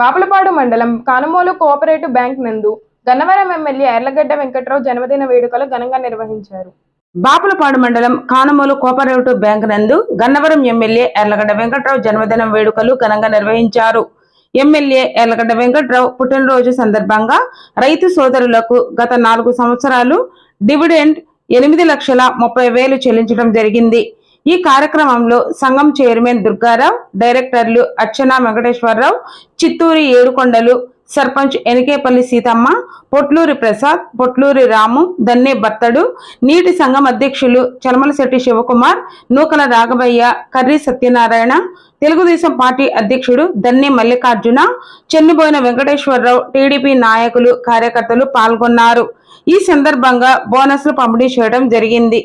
బాపులపాడు మండలం Kanumolu cooperative bank నందు Gannavaram MLA Yarlagadda Venkatrao జన్మదిన వేడుకలు ఘనంగా నిర్వహించారు. బాపులపాడు మండలం కానమూలు కోఆపరేటివ్ బ్యాంక్ నందు గన్నవరం ఎమ్మెల్యే ఎర్లగడ్డ వెంకట్రావు జన్మదినం వేడుకలు ఘనంగా నిర్వహించారు. ఎమ్మెల్యే ఎర్లగడ్డ వెంకట్రావు పుట్టినరోజు సందర్భంగా రైతు సోదరులకు గత నాలుగు సంవత్సరాలు డివిడెండ్ ఎనిమిది లక్షల ముప్పై వేలు చెల్లించడం జరిగింది. ఈ కార్యక్రమంలో సంఘం చైర్మన్ దుర్గారావు డైరెక్టర్లు అర్చన వెంకటేశ్వరరావు చిత్తూరి ఏడుకొండలు సర్పంచ్ ఎనికేపల్లి సీతమ్మ పొట్లూరి ప్రసాద్ పొట్లూరి రాము దన్నే భర్తడు నీటి సంఘం అధ్యక్షులు చలమలశెట్టి శివకుమార్ నూకల రాఘవయ్య కర్రి సత్యనారాయణ తెలుగుదేశం పార్టీ అధ్యక్షుడు దన్నే మల్లికార్జున చెన్నుబోయిన వెంకటేశ్వరరావు టీడీపీ నాయకులు కార్యకర్తలు పాల్గొన్నారు. ఈ సందర్భంగా బోనస్లు పంపిణీ చేయడం జరిగింది.